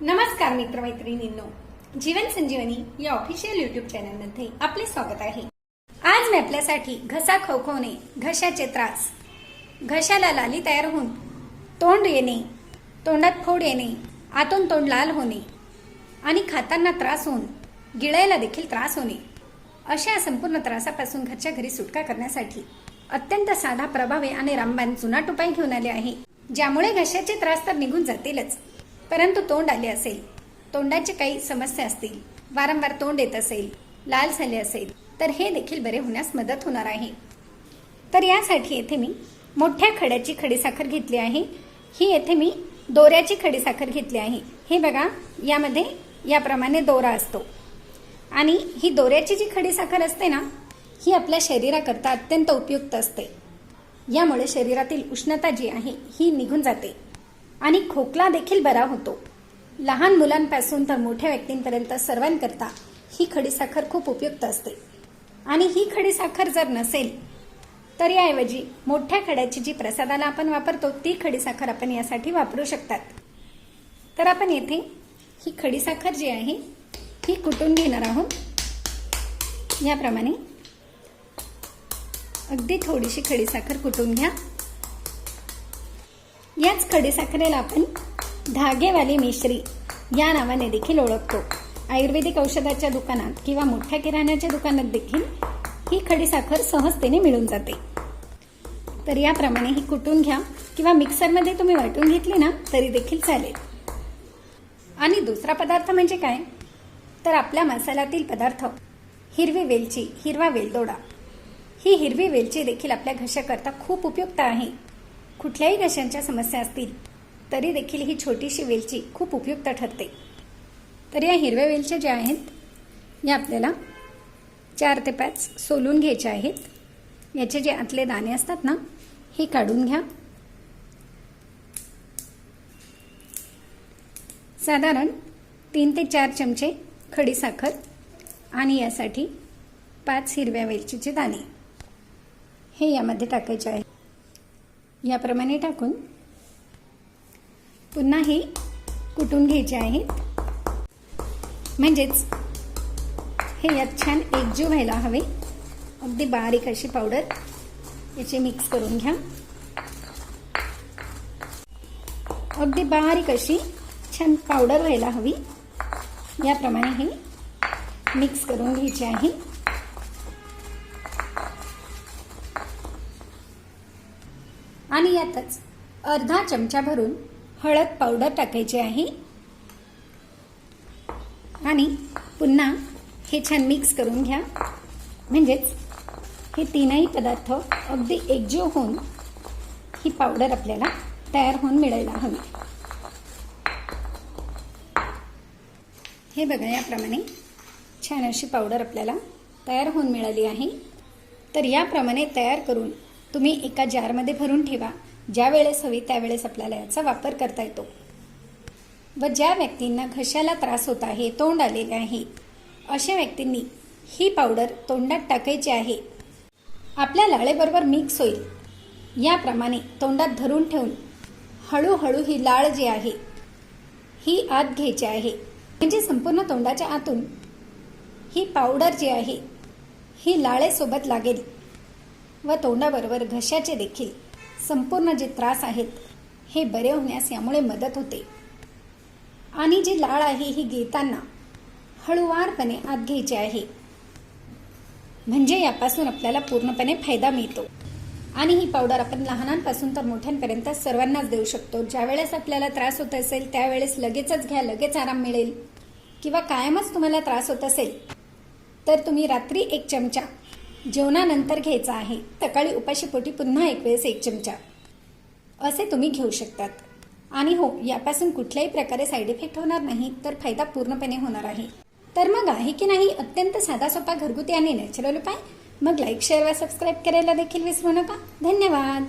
नमस्कार मित्रमैत्रिणींनो. जीवन संजीवनी या official YouTube चॅनलमध्ये आपले स्वागत आहे. आज मी आपल्यासाठी घसा खवखवणे घशाचे त्रास घशाला लाली तयार होऊन तोंड येणे तोंडात फोड येणे आतून तोंड लाल होणे आणि खाताना त्रास होऊन गिळायला देखील त्रास होणे. अशा संपूर्ण त्रासापासून घरच्या घरी सुटका करण्यासाठी अत्यंत साधा प्रभावी आणि रामबाण जुनाट उपाय घेऊन आले आहे ज्यामुळे घशाचे त्रास तर निघून जातीलच. परंतु तोंड आले असेल. तोंडाची काही समस्या असतील. वारंवार तोंड येत असेल. लाल झाले असेल. तर हे देखील बरे होण्यास मदत होणार आहे. तर यासाठी येथे मी मोठ्या खड्याची खडीसाखर घेतली आहे. ही येथे मी दोऱ्याची खडीसाखर घेतली आहे. हे बघा यामध्ये याप्रमाणे दोरा असतो. आणि ही दोऱ्याची जी खडीसाखर असते ना ही आपल्या शरीराकरता अत्यंत उपयुक्त असते. यामुळे शरीरातील उष्णता जी आहे ही निघून जाते. आणि खोकला देखील बरा होतो. लहान मुलांपासून तर मोठ्या व्यक्तींपर्यंत सर्वांकरता ही खडीसाखर खूप उपयुक्त असते. आणि ही खडीसाखर जर नसेल तर याऐवजी मोठ्या खड्याची जी प्रसादाला आपण वापरतो ती खडीसाखर आपण यासाठी वापरू शकतात. तर आपण येथे ही खडीसाखर जी आहे ही कुटून घेणार आहोत. याप्रमाणे अगदी थोडीशी खडीसाखर कुटून घ्या. याच खडीसाखरेला आपण धागेवाली मिश्री या नावाने देखील ओळखतो. आयुर्वेदिक औषधाच्या दुकानात किंवा मोठ्या किराण्याच्या दुकानात देखील ही खडीसाखर सहजतेने मिळून जाते. तर याप्रमाणे ही कुटून घ्या किंवा मिक्सरमध्ये तुम्ही वाटून घेतली ना तरी देखील चालेल. आणि दुसरा पदार्थ म्हणजे काय? तर आपल्या मसाल्यातील पदार्थ. हिरवी वेलची हिरवा वेलदोडा. ही हिरवी वेलची देखील आपल्या घशाकरता खूप उपयुक्त आहे. कुठल्याही घशांच्या समस्या असतील तरी देखील ही छोटीशी वेलची खूप उपयुक्त ठरते. तर या हिरव्या वेलच्या ज्या आहेत या आपल्याला चार ते पाच सोलून घ्यायच्या आहेत. याचे जे आतले दाणे असतात ना हे काढून घ्या. साधारण तीन ते चार चमचे खडीसाखर आणि यासाठी पाच हिरव्या वेलचीचे दाणे. हे यामध्ये टाकायचे आहे. याप्रमाणे टाकून पुन्हा हे कुटून घ्यायचे आहेत म्हणजेच हे यात छान एकजीव व्हायला हवे. अगदी बारीक अशी पावडर याची मिक्स करून घ्या. अगदी बारीक अशी छान पावडर व्हायला हवी. याप्रमाणे हे मिक्स करून घ्यायचे आहे. आणि यातच अर्धा चमचा भरून हळद पावडर टाकायची आहे. आणि पुन्हा हे छान मिक्स करून घ्या. म्हणजेच हे तीनही पदार्थ अगदी एकजीव होऊन ही पावडर आपल्याला तयार होऊन मिळायला हवी. हे बघा याप्रमाणे छान अशी पावडर आपल्याला तयार होऊन मिळाली आहे. तर याप्रमाणे तयार करून तुम्ही एका जारमध्ये भरून ठेवा. ज्या वेळेस हवी त्यावेळेस आपल्याला याचा वापर करता येतो. व ज्या व्यक्तींना घशाला त्रास होत आहे तोंड आलेले आहे अशा व्यक्तींनी ही पावडर तोंडात टाकायची आहे. आपल्या लाळेबरोबर मिक्स होईल. याप्रमाणे तोंडात धरून ठेवून हळूहळू ही लाळ जी आहे ही आत घ्यायची आहे. म्हणजे संपूर्ण तोंडाच्या आतून ही पावडर जी आहे ही लाळेसोबत लागेल. व तोंडाबरोबर घशाचे देखील. संपूर्ण जे त्रास आहेत हे बरे होण्यास यामुळे मदत होते. आणि जी लाळ आहे ही घेताना हळुवारपणे आत घ्यायची आहे. म्हणजे यापासून आपल्याला पूर्णपणे फायदा मिळतो. आणि ही पावडर आपण लहानांपासून तर मोठ्यांपर्यंत सर्वांनाच देऊ शकतो. ज्यावेळेस आपल्याला त्रास होत असेल त्यावेळेस लगेचच घ्या लगेच आराम मिळेल. किंवा कायमच तुम्हाला त्रास होत असेल तर तुम्ही रात्री एक चमचा जेवणानंतर घ्यायचा आहे. सकाळी उपाशीपोटी पुन्हा एक वेळेस एक चमचा. असे तुम्ही घेऊ शकतात. आणि हो यापासून कुठल्याही प्रकारे साईड इफेक्ट होणार नाही तर फायदा पूर्णपणे होणार आहे. तर मग आहे की नाही अत्यंत साधा सोपा घरगुती आणि नॅचरल उपाय? मग लाईक शेअर व सबस्क्राईब करायला देखील विसरू नका. धन्यवाद.